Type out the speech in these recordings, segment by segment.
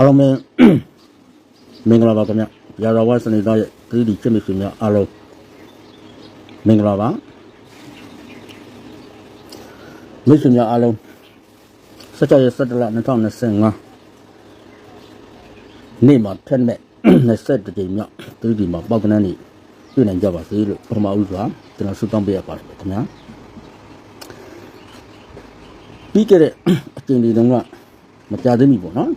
အားလုံးပဲမင်္ဂလာပါခင်ဗျရာဇဝစနေသားရဲ့သတိချစ်မိတ်ဆွေများအားလုံးမင်္ဂလာပါမိတ်ဆွေများအားလုံးစကြရဲ့17လ2025နေ့မှာထက်မဲ့20ကြိမ်မြောက်သတိမှာပေါက်ကနန်းနေတွေ့နိုင်ကြပါစေလို့ပထမဦးစွာကျွန်တော်ဆုတောင်းပေးရပါတယ်ခင်ဗျာပြီးခဲ့တဲ့အချိန်ဒီတုန်းကမကြသေးဘူးပေါ့နော်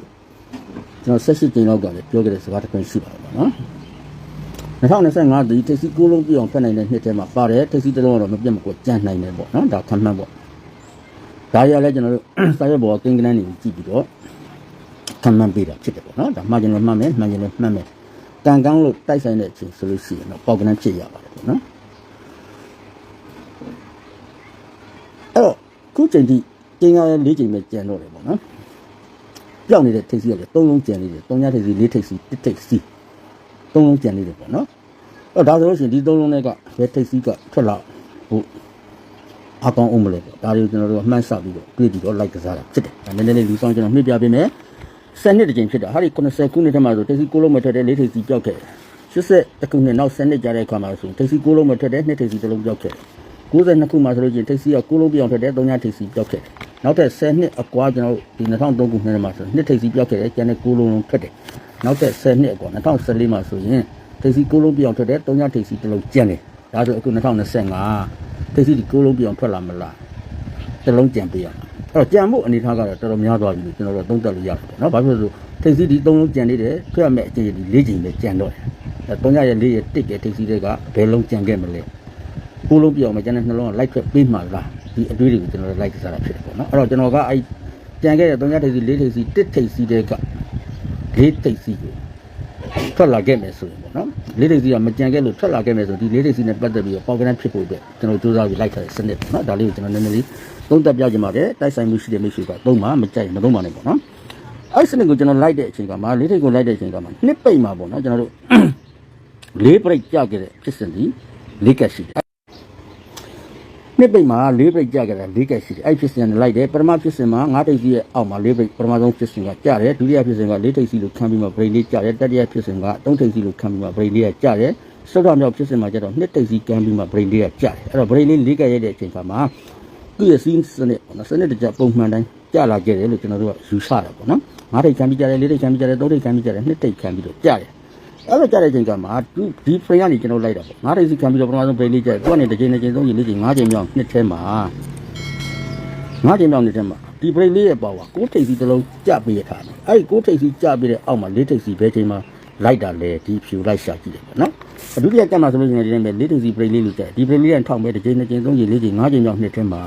ကျွန်တော်ဆက်ရှိကြိမ်လောက်ကလည်းပြောခဲ့တဲ့စကားတစ်ခုရှိပါတယ်ပေါ့နော်2025ဒီတက်စီကိုလုံးပြအောင်ဖက်နိုင်တဲ့နှစ်ထဲမှာပါတယ်တက်စီတစ်လုံးကတော့မပြတ်မကွက်ကြံ့နိုင်တယ်ပေါ့နော်ဒါခံမှန်းပေါ့ဒါရလည်းကျွန်တော်တို့စာရွက်ပေါ်ကင်းကနန်းတွေကိုကြည့်ပြီးတော့ခံမှန်းပေးတာဖြစ်တယ်ပေါ့နော်ဒါမှကျွန်တော်မှတ်မယ်မှန်ရင်လည်းမှတ်မယ်တန်ကောင်းလို့တိုက်ဆိုင်တဲ့အချိန်ဆိုလို့ရှိရင်တော့ပေါက်ကနန်းဖြစ်ရပါတယ်ပေါ့နော်အဲ့တော့ခုချိန်ထိကျင်းကား၄ချိန်ပဲကျန်တော့တယ်ပေါ့နော် ပြောင်းနေတဲ့ထိပ်စီကလည်းသုံးလုံးကျန်နေတယ်သုံးညထိပ်စီလေးထိပ်စီတစ်ထိပ်စီသုံးလုံးကျန်နေတယ်ပေါ့နော်အဲ့တော့ဒါဆိုလို့ရှိရင်ဒီသုံးလုံးတွေကဘယ်ထိပ်စီကထွက်လာဟုတ်အကောင်အောင်မလဲပေါ့ဒါတွေကိုကျွန်တော်တို့အမှတ်ဆပြီးတော့တွေးပြီးတော့လိုက်ကစားတာဖြစ်တယ်ဒါနည်းနည်းလေးလူဆောင်ကျွန်တော်နှိပ်ပြပေးမယ်စနစ်တစ်ချိန်ဖြစ်တာဟာဒီ90ခုနှစ်ထဲမှာဆိုထိပ်စီကိုလုံးမထွက်တဲ့လေးထိပ်စီပြောက်ခဲ့တယ်80ခုနှစ်နောက်စနစ်ကြတဲ့အခါမှာဆိုထိပ်စီကိုလုံးမထွက်တဲ့နှစ်ထိပ်စီတစ်လုံးပြောက်ခဲ့တယ်92ခုမှဆိုလို့ရှိရင်ထိပ်စီကကိုလုံးပြောင်းထွက်တဲ့3ညထိပ်စီပြောက်ခဲ့တယ် နောက်ထပ်10နှစ်အကွာကျွန်တော်တို့ဒီ2003ခုနှစ်မှာဆိုနှစ်ထိပ်စီပြောက်ခဲ့တယ်ကျန်တဲ့ကိုလုံးလုံးထွက်တယ်နောက်ထပ်10နှစ်အကွာ2014မှာဆိုရင်ထိပ်စီကိုလုံးပြောင်းထွက်တဲ့3ညထိပ်စီတစ်လုံးကျန်တယ်ဒါဆိုအခု2025ထိပ်စီဒီကိုလုံးပြောင်းထွက်လာမလားတစ်လုံးကျန်ပေးရမှာအဲ့တော့ကြံမှုအနေထားကတော့တော်တော်များသွားပြီလို့ကျွန်တော်တို့သုံးသပ်လို့ရတယ်ပေါ့နော်။ဘာဖြစ်လို့လဲဆိုထိပ်စီဒီ3လုံးကျန်နေတယ်ထွက်ရမယ့်အချိန်ဒီ4ချိန်ပဲကျန်တော့တယ်။အဲ3ညရဲ့4ရဲ့1ရဲ့ထိပ်စီတွေကဘယ်လုံးကျန်ခဲ့မလဲ။ကိုလုံးပြောင်းမယ်ကျန်တဲ့နှလုံးကလိုက်ထွက်ပေးမှလား ဒီအတွေးတွေကိုကျွန်တော်တို့လိုက်ကစားတာဖြစ်တယ်ပေါ့နော်။အဲ့တော့ကျွန်တော်ကအဲ့ကျန်ခဲ့တဲ့3ညထိပ်စီ4ထိပ်စီ1ထိပ်စီတွေက4ထိပ်စီကိုထွက်လာခဲ့မယ်ဆိုရင်ပေါ့နော်။4ထိပ်စီကမကြံခဲ့လို့ထွက်လာခဲ့မယ်ဆိုဒီ4ထိပ်စီနဲ့ပတ်သက်ပြီးတော့ပေါက်ကနန်းဖြစ်ဖို့အတွက်ကျွန်တော်စူးစမ်းပြီးလိုက်ထားတဲ့စနစ်ပေါ့နော်။ဒါလေးကိုကျွန်တော်နည်းနည်းလေးသုံးသပ်ပြချင်ပါတယ်တိုက်ဆိုင်မှုရှိတဲ့မိတ်ဆွေကသုံးပါမကြိုက်ရင်မသုံးပါနဲ့ပေါ့နော်အဲ့စနစ်ကိုကျွန်တော်လိုက်တဲ့အချိန်ကမှလေးထိပ်ကိုလိုက်တဲ့အချိန်ကမှနှစ်ပိတ်မှာပေါ့နော်ကျွန်တော်တို့လေးပရိတ်ကြခဲ့တဲ့ဖြစ်စဉ်ဒီလေးကက်ရှိတယ် နှစ်ပိတ်မှာလေးပရိတ်ကြခဲ့တာလေးကက်ရှိတယ်အဲ့ဖြစ်စဉ်နဲ့လိုက်တယ်ပထမဖြစ်စဉ်မှာငါးထိပ်စီရဲ့အောက်မှာလေးပရိတ်ပထမဆုံးဖြစ်စဉ်ကကြတယ်ဒုတိယဖြစ်စဉ်ကလေးထိပ်စီလို့ခံပြီးမှပရိတ်လေးကြတယ်တတိယဖြစ်စဉ်ကသုံးထိပ်စီလို့ခံပြီးမှပရိတ်လေးကကြတယ်စတော့မြောက်ဖြစ်စဉ်မှာကျတော့နှစ်ထိပ်စီကမ်းပြီးမှပရိတ်လေးကကြတယ်အဲ့တော့ပရိတ်လေးလေးကက်ရတဲ့အချိန်ကမှသူ့ရဲ့စီးစနစ်ပေါ့နော်စနစ်တကျပုံမှန်တိုင်းကြလာခဲ့တယ်လို့ကျွန်တော်တို့ကယူဆတာပေါ့နော်ငါးထိပ်ခံပြီးကြတယ်လေးထိပ်ခံပြီးကြတယ်သုံးထိပ်ခံပြီးကြတယ်နှစ်ထိပ်ခံပြီးတော့ကြတယ် အဲ့လိုကြတဲ့အချိန်ကမှသူဒီ frame ကနေကျွန်တော်လိုက်တာပေါ့ငါးထိပ်စီခံပြီးတော့ပထမဆုံး frame လေးကြတယ်သူကနေတစ်ချိန်တစ်ချိန်သုံးချိန်လေးချိန်ငါးချိန်မြောက်နှစ်ထဲမှာငါးချိန်မြောက်နှစ်ထဲမှာဒီ frame လေးရဲ့ပါဝါကိုးထိပ်စီတစ်လုံးကြပေးရထားတယ်အဲ့ဒီကိုးထိပ်စီကြပေးတဲ့အောက်မှာလေးထိပ်စီဘယ်ချိန်မှာလိုက်တာလဲဒီဖြူလိုက်ရှာကြည့်တယ်ပေါ့နော်ဒုတိယကတ်မှာဆိုလို့ရှိရင်ဒီနေ့ပဲလေးထိပ်စီ frame လေးလို့ကြတယ်ဒီ frame လေးကထောက်မဲ့တစ်ချိန်တစ်ချိန်သုံးချိန်လေးချိန်ငါးချိန်မြောက်နှစ်ထဲမှာ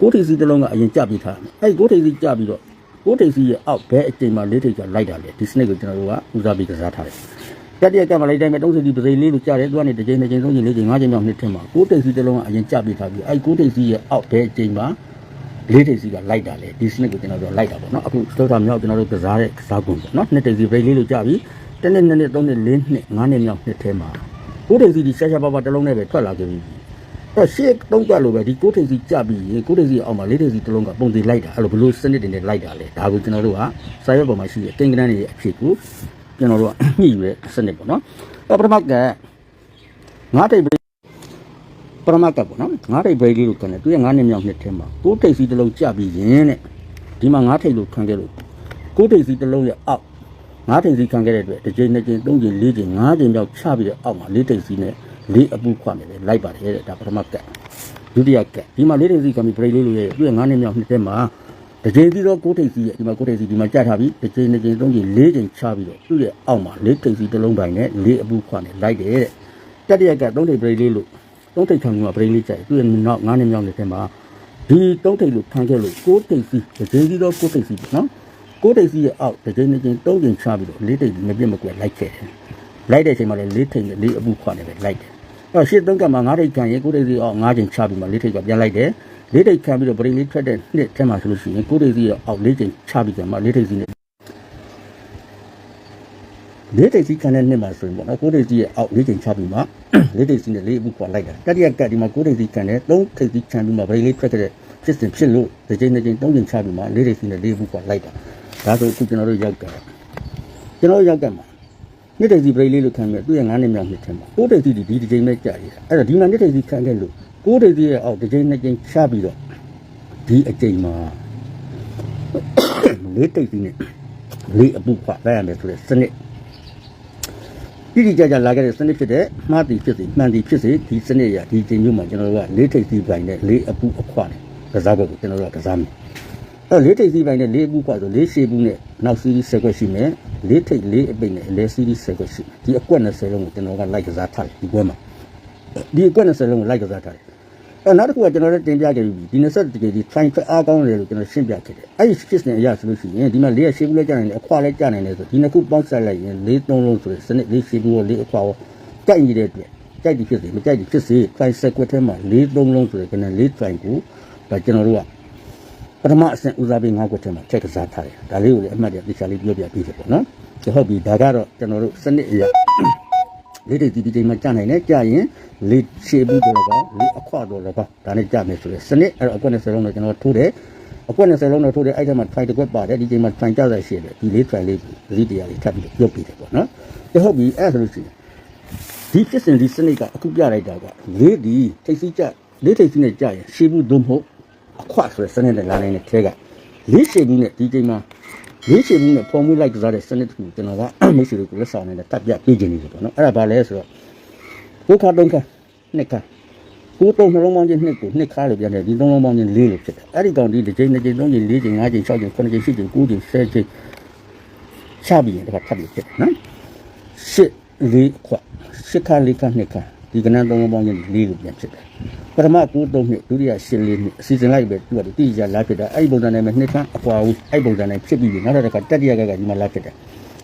ကိုးထိပ်စီတစ်လုံးကအရင်ကြပြီးထားတယ်။အဲဒီကိုးထိပ်စီကြပြီးတော့ကိုးထိပ်စီရဲ့အောက်ဘဲအချိန်မှာလေးထိပ်ကလိုက်တာလေဒီစနစ်ကိုကျွန်တော်တို့ကဦးစားပြီးကစားထားတယ်။ တတိယကမှလိုက်တိုင်းပဲ30စီပစိလေးလို့ကြားတယ်သူကနေတစ်ချိန်တစ်ချိန်သုံးချိန်လေးချိန်ငါးချိန်မြောက်နှစ်ထင်မှာကိုးထိပ်စီတစ်လုံးကအရင်ကြပြီးထားပြီးအဲဒီကိုးထိပ်စီရဲ့အောက်ဘဲအချိန်မှာလေးထိပ်စီကလိုက်တာလေဒီစနစ်ကိုကျွန်တော်တို့လိုက်တာပေါ့နော်အခုစတော့တာမြောက်ကျွန်တော်တို့ကစားတဲ့ကစားကွန်ပေါ့နော်နှစ်ထိပ်စီပစိလေးလို့ကြပြီးတစ်နှစ်နှစ်နှစ်သုံးနှစ်လေးနှစ်ငါးနှစ်မြောက်နှစ်ထဲမှာကိုးထိပ်စီဒီရှာရှာပါပါတစ်လုံးနဲ့ပဲထွက်လာခဲ့ပြီအဲ့ရှေ့တုံးကလို့ပဲဒီကိုထိပ်စီကြပြီးရင်ကိုထိပ်စီအောက်မှာလေးထိပ်စီတစ်လုံးကပုံသေးလိုက်တာအဲ့လိုဘလို့စနစ်တွေနဲ့လိုက်တာလေဒါကိုကျွန်တော်တို့ကစာရွက်ပေါ်မှာရှိတဲ့တင်ကန်းတွေရဲ့အဖြစ်ကို ကျွန်တော်တို့ကညှိရဲစနစ်ပေါ့နော်အဲ့ပထမကငါးထိပ်ပရိပထမကပေါ့နော်ငါးထိပ်ပရိလေးကိုခံတယ်သူရဲ့ငါးနှစ်မြောက်နှစ်ထဲမှာကိုထိပ်စီတစ်လုံးကြပြီးရင်တဲ့ဒီမှာငါးထိပ်လို့ခံခဲ့လို့ကိုထိပ်စီတစ်လုံးရဲ့အောက်ငါးထိပ်စီခံခဲ့တဲ့အတွက်တစ်ချိန်နှစ်ချိန်သုံးချိန်လေးချိန်ငါးချိန်မြောက်ချပြီးတဲ့အောက်မှာလေးထိပ်စီနဲ့လေးအပူခွနေတယ်လိုက်ပါတယ်တဲ့ဒါပထမကတ်ဒုတိယကတ်ဒီမှာလေးထိပ်စီကမီဘရိတ်လေးလို့ရဲ့သူ့ရဲ့9နှစ်မြောက်နှစ်ထဲမှာ တစ်ချိန်စီတော့9ထိပ်စီရဲ့ဒီမှာ9ထိပ်စီဒီမှာကြထားပြီးတစ်ချိန်နှစ်ချိန်သုံးချိန်လေးချိန်ချပြီးတော့သူ့ရဲ့အောက်မှာလေးထိပ်စီတစ်လုံးပိုင်းနဲ့လေးအပူခွနေလိုက်တယ်တဲ့တတိယကတ်သုံးထိပ်ဘရိတ်လေးလို့သုံးထိပ်ခံကဘရိတ်လေးကြိုက်သူ့ရဲ့နောက်9နှစ်မြောက်နှစ်ထဲမှာဒီသုံးထိပ်လို့ခံခဲ့လို့9ထိပ်စီတစ်ချိန်စီတော့9ထိပ်စီပေါ့နော်9ထိပ်စီရဲ့အောက်တစ်ချိန်နှစ်ချိန်သုံးချိန်ချပြီးတော့လေးထိပ်မပြတ်မကွက်လိုက်ခဲ့တယ်လိုက်တဲ့အချိန်မှာလည်းလေးထိပ်နဲ့လေးအပူခွနေပဲလိုက်တယ်အဲ့တော့ရှစ်သုံးကမှာ9ထိပ်ခံရင်9ထိပ်စီအောက်9ချိန်ချပြီးမှ4ထိပ်ကပြန်လိုက်တယ် 4ထိပ်ခံပြီးတော့ဗရိတ်လေးထွက်တဲ့နှစ်ထဲမှာဆိုလို့ရှိရင်9ထိပ်စီအောက်4ချိန်ချပြီးတော့မှ4ထိပ်စီနဲ့4ထိပ်စီခံတဲ့နှစ်မှာဆိုရင်ပေါ့နော်9ထိပ်စီရဲ့အောက်4ချိန်ချပြီးမှ4ထိပ်စီနဲ့4အခုခွာလိုက်တာတတိယကတ်ဒီမှာ9ထိပ်စီခံတဲ့3ထိပ်စီခံပြီးမှဗရိတ်လေးထွက်တဲ့ဖြစ်စဉ်ဖြစ်လို့ဒီချိန်နှစ်ချိန်3ချိန်ချပြီးမှ4ထိပ်စီနဲ့4အခုခွာလိုက်တာဒါဆိုအခုကျွန်တော်တို့ရောက်ကြတယ်ကျွန်တော်ရောက်ကမှာနှစ်တိတ်စီပရိတ်လေးလို့ခံပြီးသူ့ရဲ့9နှစ်မြောက်နှစ်ထဲမှာကိုးတိတ်စီဒီဒီတစ်ချိန်နဲ့ကြာရတာအဲ့တော့ဒီမှာနှစ်တိတ်စီခံခဲ့လို့ ကိုးတိတ်စီရဲ့အောက်တစ်ချိန်နှစ်ချိန်ချပြီးတော့ဒီအချိန်မှာလေးတိတ်စီနဲ့လေးအပုခွလိုက်ရမယ်ဆိုတဲ့စနစ်တိတိကျကျလာခဲ့တဲ့စနစ်ဖြစ်တဲ့မှားတီဖြစ်စီမှန်တီဖြစ်စီဒီစနစ်ရဒီချိန်မျိုးမှာကျွန်တော်တို့ကလေးထိပ်စီပိုင်းနဲ့လေးအပုအခွနဲ့ကစားဘက်ကိုကျွန်တော်တို့ကကစားမယ်အဲ့လေးထိပ်စီပိုင်းနဲ့လေးအပုခွဆိုလေးရှေ့ဘူးနဲ့နောက်စီးရီးဆက်ခွက်ရှိမယ်လေးထိပ်လေးအပိတ်နဲ့လေးစီးရီးဆက်ခွက်ရှိမယ်ဒီအကွက်20လုံးကိုကျွန်တော်ကလိုက်ကစားထားတယ်ဒီပွဲမှာဒီအကွက်20လုံးကိုလိုက်ကစားထားတယ် အဲ့နောက်တစ်ခုကကျွန်တော်တို့တင်ပြခဲ့ပြီဒီ20တကယ်ဒီ train ဖက်အားကောင်းတယ်လို့ကျွန်တော်ရှင်းပြခဲ့တယ်အဲ့ဒီ fix နဲ့အရာဆိုလို့ရှိရင်ဒီမှာလေးရရှေ့ဘူးလဲကြာနေတယ်အခွာလဲကြာနေတယ်ဆိုဒီနှစ်ခုပေါင်းဆက်လိုက်ရင်လေးသုံးလုံးဆိုတဲ့စနစ်လေးရှေ့ဘူးကိုလေးအခွာကိုကြိုက်နေတဲ့အတွက်ကြိုက်တယ်ဖြစ်စေမကြိုက်တယ်ဖြစ်စေ train set ကွက်ထဲမှာလေးသုံးလုံးဆိုတဲ့ကနေလေး train ကိုဒါကျွန်တော်တို့ကပထမအဆင့်ဦးစားပေး၅ကွက်ထဲမှာချက်ကစားထားတယ်ဒါလေးကိုလည်းအမှတ်ရသေချာလေးပြောပြပေးတယ်ပေါ့နော်ဒါဟုတ်ပြီဒါကတော့ကျွန်တော်တို့စနစ်အရာ လေးတွေဒီဒီချိန်မှာကြာနိုင်တယ်ကြာရင်လေးရှေ့ဘူးတော့ကောလေးအခွတော့လည်းကောဒါနဲ့ကြာမယ်ဆိုရယ်စနစ်အဲ့တော့အကွက်20လုံးတော့ကျွန်တော်ထိုးတယ်အကွက်20လုံးတော့ထိုးတယ်အဲ့ထက်မှာ try တစ်ကွက်ပါတယ်ဒီချိန်မှာ try ကြရရှိတယ်ဒီလေး try လေးဒီတရားလေးထပ်ပြီးပြုတ်ပြီးတယ်ပေါ့နော်ဒါဟုတ်ပြီအဲ့ဆိုလို့ရှိရင်ဒီဖြစ်စဉ်ဒီစနစ်ကအခုပြလိုက်တာကလေးဒီထိတ်စီကြလေးထိတ်စီနဲ့ကြာရင်ရှေ့ဘူးသို့မဟုတ်အခွဆိုရယ်စနစ်နဲ့လာနိုင်တဲ့ထဲကလေးရှေ့ဘူးနဲ့ဒီချိန်မှာ လေးရှေ့ဘူးနဲ့ပုံမှုလိုက်ကစားတဲ့စနစ်တစ်ခုကျွန်တော်ကမိတ်ဆွေတို့ကိုလက်ဆောင်နဲ့တက်ပြပေးခြင်းနေတယ်ပေါ့နော်အဲ့ဒါဘာလဲဆိုတော့ကိုခါတုံးခါနှစ်ခါကိုတုံးနှလုံးပေါင်းချင်းနှစ်ကိုနှစ်ခါလို့ပြန်တယ်ဒီနှလုံးပေါင်းချင်းလေးလို့ဖြစ်တယ်အဲ့ဒီကောင်ဒီတစ်ချိန်နှစ်ချိန်သုံးချိန်လေးချိန်ငါးချိန်၆ချိန်၇ချိန်၈ချိန်၉ချိန်၁၀ချိန်ချပြီးရင်တခါထပ်ပြီးဖြစ်တယ်နော်ရှစ်လေးခွရှစ်ခါလေးခါနှစ်ခါဒီကနန်းသုံးလုံးပေါင်းချင်းလေးလို့ပြန်ဖြစ်တယ် ပထမကိုတုံးနှစ်ဒုတိယရှစ်လေးနှစ်အစီအစဉ်လိုက်ပဲသူကတိကျလာဖြစ်တာအဲ့ဒီပုံစံနဲ့ပဲနှစ်ခါအကွာဦးအဲ့ပုံစံနဲ့ဖြစ်ပြီးနောက်တစ်ခါတတိယကကဒီမှာလာဖြစ်တယ်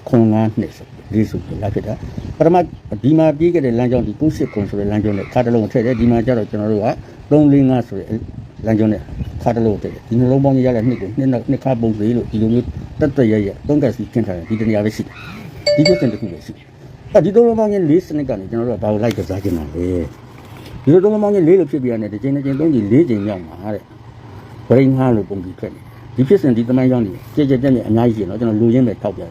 ခွန်ငါးနှစ်ဆိုလေးဆိုလာဖြစ်တာပထမဒီမှာပြေးခဲ့တဲ့လမ်းကြောင်းဒီ98ခွန်ဆိုတဲ့လမ်းကြောင်းနဲ့ခါတစ်လုံးထည့်တယ်ဒီမှာကျတော့ကျွန်တော်တို့က345ဆိုတဲ့လမ်းကြောင်းနဲ့ခါတစ်လုံးထည့်တယ်ဒီနှလုံးပေါင်းကြီးရတဲ့နှစ်ကိုနှစ်နောက်နှစ်ခါပုံသေးလို့ဒီလိုမျိုးတက်တက်ရရသုံးကက်စီခင်းထားတယ်ဒီတနေရာပဲရှိတယ်ဒီကိစ္စတစ်ခုပဲရှိတယ်အဲဒီသုံးလုံးပေါင်းကြီး၄စနစ်ကနေကျွန်တော်တို့ကဘာလို့လိုက်ကစားကြမှာလဲ ဒီလိုသုံးလုံးပေါင်းကြီး၄လို့ဖြစ်ပြရတယ်ဒီချိန်တစ်ချိန်သုံးချိန်၄ချိန်ရောက်မှာတဲ့ဗရိန်ငှားလို့ပုံပြီးထွက်နေဒီဖြစ်စဉ်ဒီသမိုင်းကြောင်းနေကြဲကြဲတက်တက်အများကြီးရှိတယ်နော်ကျွန်တော်လူရင်းပဲထောက်ပြတယ်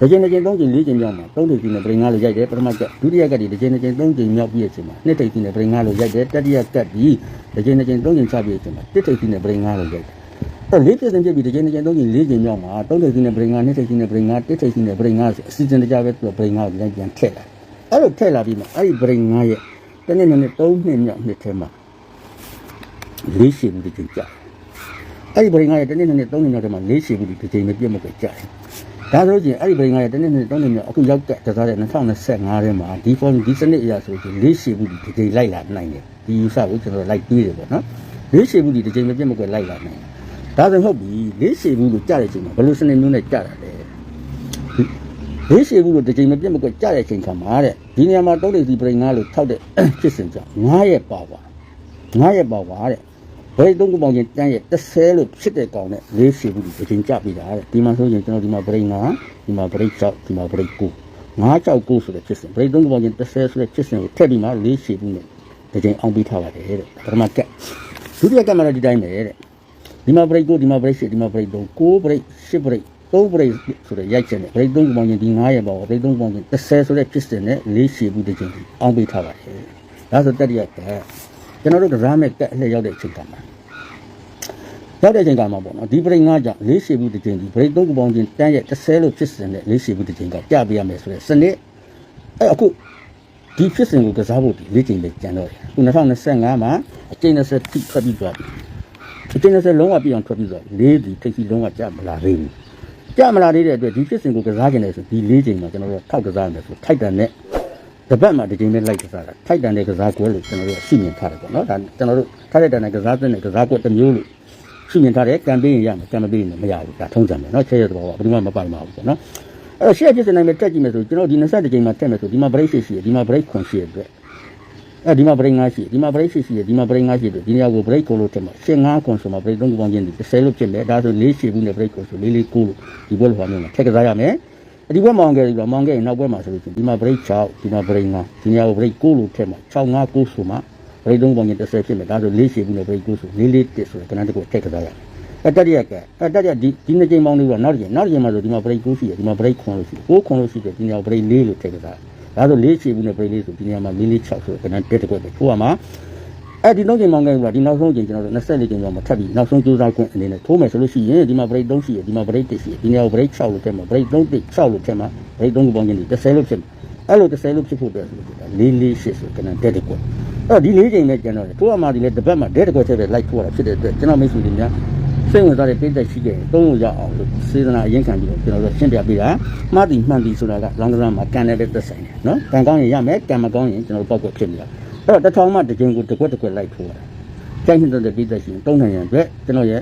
တစ်ချိန်တစ်ချိန်သုံးချိန်၄ချိန်ရောက်မှာသုံးထိပ်စီနဲ့ဗရိန်ငှားလို့ရိုက်တယ်ပထမကဒုတိယကဒီတစ်ချိန်တစ်ချိန်သုံးချိန်မြောက်ပြီးတဲ့အချိန်မှာနှစ်ထိပ်စီနဲ့ဗရိန်ငှားလို့ရိုက်တယ်တတိယကဒီတစ်ချိန်တစ်ချိန်သုံးချိန်ချပြီးတဲ့အချိန်မှာတစ်ထိပ်စီနဲ့ဗရိန်ငှားလို့ရိုက်တယ်အဲ့လေးပြည့်စင်ပြည့်ပြီးတစ်ချိန်တစ်ချိန်သုံးချိန်၄ချိန်မြောက်မှာသုံးထိပ်စီနဲ့ဗရိန်ငှားနှစ်ထိပ်စီနဲ့ဗရိန်ငှားတစ်ထိပ်စီနဲ့ဗရိန်ငှားဆိုအစီအစဉ်တကြပဲသူကဗရိန်ငှားကိုပြန်ထည့်လာအဲ့လိုထည့်လာပြီးမှအဲ့ဒီဗရိန်ငှားရဲ့ တနေ့နဲ့သုံးနှစ်မြောက်နှစ်ထဲမှာလေးရှိဘူးတစ်ချိန်ကြာအဲ့ဒီဗရိန်ငှားရဲ့တနေ့နဲ့သုံးနှစ်မြောက်ထဲမှာလေးရှိဘူးတစ်ချိန်မပြတ်မကွက်ကြာတယ်ဒါဆိုလို့ချင်းအဲ့ဒီဗရိန်ငါရဲ့တနေ့နဲ့တုံးနေမြောက်အခုရောက်တဲ့တစားတဲ့2025ထဲမှာဒီ form ဒီစနစ်အရာဆိုရင်လေးရှည်ဘူးဒီဒီလိုက်လာနိုင်တယ်ဒီယူဆကိုကျွန်တော်လိုက်ပြီးတယ်ပေါ့နော်လေးရှည်ဘူးဒီဒီချိန်မပြတ်မကွက်လိုက်လာနိုင်တယ်ဒါဆိုဟုတ်ပြီလေးရှည်ဘူးလို့ကြားတဲ့ချိန်မှာဘယ်လိုစနစ်မျိုးနဲ့ကြားတာလဲ လေးရှည်ဘူးလို့ဒီချိန်မပြတ်မကွက်ကြားတဲ့ချိန်ခါမှာတဲ့ဒီနေရာမှာတုံးနေစီဗရိန်ငါလို့ထောက်တဲ့ဖြစ်စဉ်ကြောင့်ငါရဲ့ပါပါငါရဲ့ပါပါတဲ့ဘယ်တုံးကပေါင်းချင်းတန်းရဲ့30လို့ဖြစ်တဲ့ကောင်နဲ့လေးရှည်ဘူးဒီချိန်ကြပြီးတာတဲ့ဒီမှာဆိုရင်ကျွန်တော်ဒီမှာဗရိန်ငါဒီမှာဗရိတ်6ဒီမှာဗရိတ်9 9ကြောက်9ဆိုတဲ့ဖြစ်စဉ်ဗရိတ်3ကပေါင်းချင်း30ဆိုတဲ့ဖြစ်စဉ်ကိုထည့်ပြီးမှလေးရှည်ဘူးနဲ့ဒီချိန်အောင်ပြီးထားပါတယ်တဲ့ပထမကက်ဒုတိယကက်မှာလည်းဒီတိုင်းပဲတဲ့ဒီမှာဗရိတ်9ဒီမှာဗရိတ်10ဒီမှာဗရိတ်3 9ဗရိတ်10 ဗရိတ်3ဗရိတ်ဆိုတဲ့ရိုက်ချက်နဲ့ဗရိတ်3ကပေါင်းချင်းဒီ9ရဲ့ပေါ့ဗရိတ်3ကပေါင်းချင်း30ဆိုတဲ့ဖြစ်စဉ်နဲ့လေးရှည်ဘူးဒီချိန်အောင်ပြီးထားပါတယ်ဒါဆိုတတိယကက်ကျွန်တော်တို့ကစားမဲ့ကက်အလှည့်ရောက်တဲ့အချိန်ကမှာရောက်တဲ့အချိန်ကမှပေါ့နော်ဒီပရိငါကြောင့်လေးရှည်ဘူးတစ်ချိန်ဒီပရိသုံးကပေါင်းချင်းတန်းရဲ့30လို့ဖြစ်စဉ်နဲ့လေးရှည်ဘူးတစ်ချိန်ကကြပြရမယ်ဆိုတဲ့စနစ်အဲအခုဒီဖြစ်စဉ်ကိုကစားဖို့ဒီလေးချိန်ပဲကျန်တော့တယ်ခု2025မှာအချိန်20ထိထွက်ပြီးသွားပြီအချိန်20လုံးဝပြည့်အောင်ထွက်ပြီးသွားပြီလေးဒီထိပ်စီလုံးဝကြမလာသေးဘူး ကြမလာသေးတဲ့အတွက်ဒီဖြစ်စဉ်ကိုကစားကျင်တယ်ဆိုဒီလေးချိန်မှာကျွန်တော်တို့ထောက်ကစားရမယ်ဆိုထိုက်တန်နဲ့တပတ်မှာဒီချိန်နဲ့လိုက်ကစားတာထိုက်တန်တဲ့ကစားကွဲလို့ကျွန်တော်တို့ရှင်းမြင်ထားတယ်ပေါ့နော်ဒါကျွန်တော်တို့ထိုက်တန်တဲ့ကစားတဲ့ကစားကွက်တစ်မျိုးလို့ ရှင်းမြင်ထားတယ်ကံပေးရင်ရမယ်ကံမပေးရင်မရဘူးဒါထုံးစံပဲเนาะချက်ရတဲ့ဘောကဘယ်သူမှမပိုင်ပါဘူးပေါ့เนาะအဲ့တော့ရှေ့ဖြစ်စနေမှာတက်ကြည့်မယ်ဆိုကျွန်တော်ဒီ20ချိန်မှာတက်မယ်ဆိုဒီမှာ break ရှိရှိဒီမှာ break ခွန်ရှိရတဲ့ အဲ့ဒီမှာ break 5ရှိဒီမှာ break ရှိရှိဒီမှာ break 5ရှိတယ်ဒီနေရာကို break ကိုလို့တက်မှာရှင်း5ခွန်ဆိုမှာ break 3ခုပေါင်းချင်းဒီ10လို့ဖြစ်မယ်ဒါဆို4ရှိဘူးနဲ့ break ကိုဆို4 4 9လို့ဒီဘက်လိုပါမျိုးမှာထက်ကစားရမယ်ဒီဘက်မောင်ခဲ့ပြီမောင်ခဲ့ရင်နောက်ဘက်မှာဆိုလို့ချင်းဒီမှာ break 6ဒီမှာ break 5ဒီနေရာကို break 9လို့ထက်မှာ6 5 9ဆိုမှာ break 3ပေါင်းချင်း10ဖြစ်မယ်ဒါဆို4ရှိဘူးနဲ့ break 9ဆို4 4 1ဆိုတဲ့ကဏ္ဍတစ်ခုထက်ကစားရမယ်အဲတတိယကဲအဲတတိယဒီဒီနှစ်ချိန်ပေါင်းလေးကနောက်တစ်ချိန်နောက်တစ်ချိန်မှာဆိုဒီမှာ break 9ရှိတယ်ဒီမှာ break 9လို့ရှိတယ်9ခွန်လို့ရှိတယ်ဒီနေရာ break 4လို့ထည့်ကြတာ ဒါဆို4ချီဘူးနဲ့ break 4ဆိုဒီနေရာမှာ4 4 6ဆိုကနန်းတက်တက်ကွက်ပဲထိုးရမှာအဲ့ဒီနောက်ချိန်ပေါင်းကဒီနောက်ဆုံးချိန်ကျွန်တော်တို့24ချိန်ကျော်မှာထပ်ပြီးနောက်ဆုံးကြိုးစားခွင့်အနေနဲ့ထိုးမယ်ဆိုလို့ရှိရင်ဒီမှာ break 3ရှိတယ်ဒီမှာ break 1ရှိတယ်ဒီနေရာ break 6လို့ထည့်မှာ break 3 6လို့ထည့်မှာ break 3ကိုပေါင်းခြင်းဒီ30လို့ဖြစ်မှာအဲ့လို30လို့ဖြစ်ဖို့အတွက်ဆိုလို့4 4 8ဆိုကနန်းတက်တက်ကွက်အဲ့ဒီ၄ချိန်နဲ့ကျွန်တော်ထိုးရမှာဒီလေတစ်ပတ်မှာတက်တက်ကွက်ထည့်တဲ့ light ထိုးရတာဖြစ်တဲ့အတွက်ကျွန်တော်မိတ်ဆွေတွေများ စိတ်ဝင်စားတဲ့ပိတ်သက်ရှိခဲ့ရင်သုံးလို့ရအောင်လို့စေတနာအရင်ခံပြီးတော့ကျွန်တော်တို့ရှင်းပြပေးတာမှတ်တည်မှန်တည်ဆိုတာကလောင်းကစားမှာကန်တဲ့သက်ဆိုင်တယ်နော်ကန်ကောင်းရင်ရမယ်ကန်မကောင်းရင်ကျွန်တော်တို့ပောက်ကွက်ဖြစ်နေတာအဲ့တော့တစ်ထောင်မှတစ်ကြိမ်ကိုတစ်ကွက်တစ်ကွက်လိုက်ထိုးရတာကြိုက်နေတဲ့ပိတ်သက်ရှိရင်သုံးနိုင်ရန်အတွက်ကျွန်တော်ရဲ့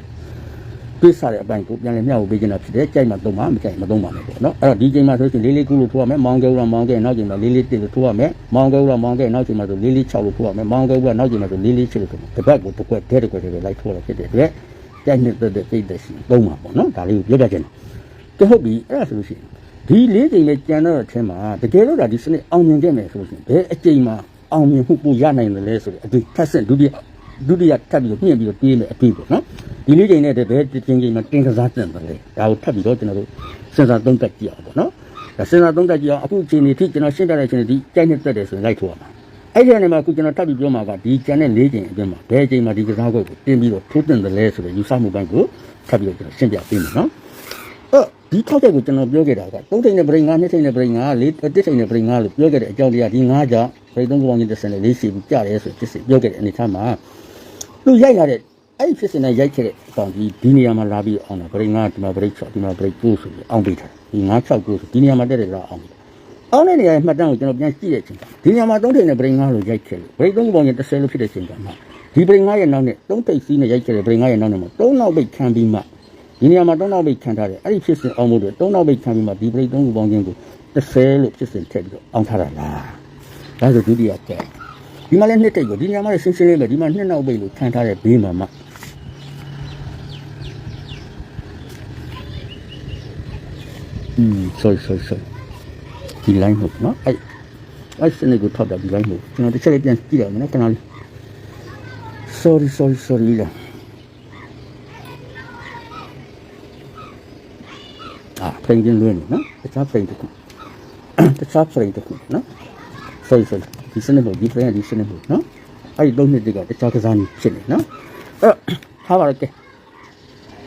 ပြစ်စားတဲ့အပိုင်းကိုပြန်လည်မျှဝေပေးခြင်းတာဖြစ်တယ်ကြိုက်မှသုံးပါမကြိုက်မသုံးပါနဲ့ပေါ့နော်အဲ့တော့ဒီချိန်မှာဆိုရင်လေးလေးကူလို့ထိုးရမယ်မောင်းကဲဦးတော့မောင်းကဲနောက်ချိန်မှာလေးလေးတစ်လို့ထိုးရမယ်မောင်းကဲဦးတော့မောင်းကဲနောက်ချိန်မှာဆိုလေးလေး6လို့ထိုးရမယ်မောင်းကဲဦးကနောက်ချိန်မှာဆိုလေးလေး6လို့ထိုးမယ်တစ်ပတ်ကိုတစ်ကွက်တည်းတစ်ကွက်တည်းပဲလိုက်ထိုးရတာဖြစ်တဲ့အတွက် ကြိုက်နေတဲ့တဲ့ပြိတ္တရှိသုံးပါပေါ့နော်ဒါလေးကိုပြောပြချင်တယ်ကဲဟုတ်ပြီအဲ့ဒါဆိုလို့ရှိရင်ဒီလေးချိန်နဲ့ကြံတော့တဲ့အထင်းမှာတကယ်လို့ဒါဒီစနစ်အောင်မြင်ခဲ့မယ်ဆိုလို့ရှိရင်ဘယ်အချိန်မှာအောင်မြင်မှုပိုရနိုင်တယ်လဲဆိုတော့အတွေ့ထပ်ဆင့်ဒုတိယဒုတိယထပ်ပြီးတော့ညှင့်ပြီးတော့ပြေးမယ်အတွေ့ပေါ့နော်ဒီလေးချိန်နဲ့တည်းဘယ်တစ်ချိန်ချိန်မှာတင်ကစားတင်တယ်လဲဒါကိုထပ်ပြီးတော့ကျွန်တော်တို့စဉ်းစားသုံးသပ်ကြည့်အောင်ပေါ့နော်ဒါစဉ်းစားသုံးသပ်ကြည့်အောင်အခုအချိန်นี้ထိကျွန်တော်ရှင်းပြတဲ့အချိန်ဒီကြိုက်နေတတ်တယ်ဆိုရင်လိုက်ထိုးရမှာ အဲ့ဒီအနေမှာအခုကျွန်တော်ထပ်ပြီးပြောမှာကဒီကျန်တဲ့၄ချိန်အတွင်းမှာဘယ်အချိန်မှာဒီကစားကွက်ကိုတင်ပြီးတော့ထိုးတင်တယ်လဲဆိုတော့ယူဆမှုပိုင်းကိုထပ်ပြီးတော့ကျွန်တော်ရှင်းပြပေးမယ်နော်အဲ့ဒီထောက်ချက်ကိုကျွန်တော်ပြောခဲ့တာက၃ချိန်နဲ့ဗရိန်၅နှစ်ချိန်နဲ့ဗရိန်၅၄တစ်ချိန်နဲ့ဗရိန်၅လို့ပြောခဲ့တဲ့အကြောင်းတရားဒီ၅ကြောင့်ဗရိန်၃ကောင်ချင်းတစ်စင်နဲ့၄ရှိဘူးကြတယ်ဆိုဖြစ်စီပြောခဲ့တဲ့အနေထားမှာသူရိုက်လာတဲ့အဲ့ဒီဖြစ်စဉ်နဲ့ရိုက်ခဲ့တဲ့အကောင်ကြီးဒီနေရာမှာလာပြီးအောင်တာဗရိန်၅ဒီမှာဗရိန်၆ဒီမှာဗရိန်၉ဆိုပြီးအောင်ပေးထားဒီ၅၆၉ဆိုဒီနေရာမှာတက်တယ်လားအောင်ပေး အောင်တဲ့နေရာရဲ့မှတ်တမ်းကိုကျွန်တော်ပြန်ကြည့်တဲ့အချိန်ဒီနေရာမှာ၃ချိန်နဲ့ဗရိန်၅လို့ရိုက်ခဲ့လို့ဗရိန်၃ကောင်ချင်းတစ်စင်လို့ဖြစ်တဲ့အချိန်ကမှဒီဗရိန်၅ရဲ့နောက်နဲ့၃ထိပ်စီးနဲ့ရိုက်ခဲ့တဲ့ဗရိန်၅ရဲ့နောက်နဲ့မှာ၃နောက်ပိတ်ခံပြီးမှဒီနေရာမှာ၃နောက်ပိတ်ခံထားတယ်အဲ့ဒီဖြစ်စဉ်အောင်ဖို့အတွက်၃နောက်ပိတ်ခံပြီးမှဒီဗရိန်၃ခုပေါင်းချင်းကိုတစ်ဆယ်လို့ဖြစ်စဉ်ထည့်ပြီးတော့အောင်ထားတာလားဒါဆိုဒုတိယကဲဒီမှာလည်းနှစ်တိတ်ကိုဒီနေရာမှာလည်းရှင်းရှင်းလေးပဲဒီမှာနှစ်နောက်ပိတ်လို့ခံထားတဲ့ဘေးမှာမှอืม sorry sorry sorry ဒီ line ဟုတ်နော်အဲ့အဲ့စနေကိုထောက်တာဒီ line ဟုတ်ကျွန်တော်တစ်ချက်လေးပြန်ကြည့်ရမယ်နော်ခဏလေး sorry sorry sorry လားအာ frame ချင်းလွှဲနေနော်တခြား frame တစ်ခုတခြား frame တစ်ခုနော် sorry sorry ဒီစနေကိုဒီ frame ကဒီစနေကိုနော်အဲ့ဒီသုံးနှစ်တည်းကတခြားကစားနေဖြစ်နေနော်အဲ့ထားပါတော့ကဲ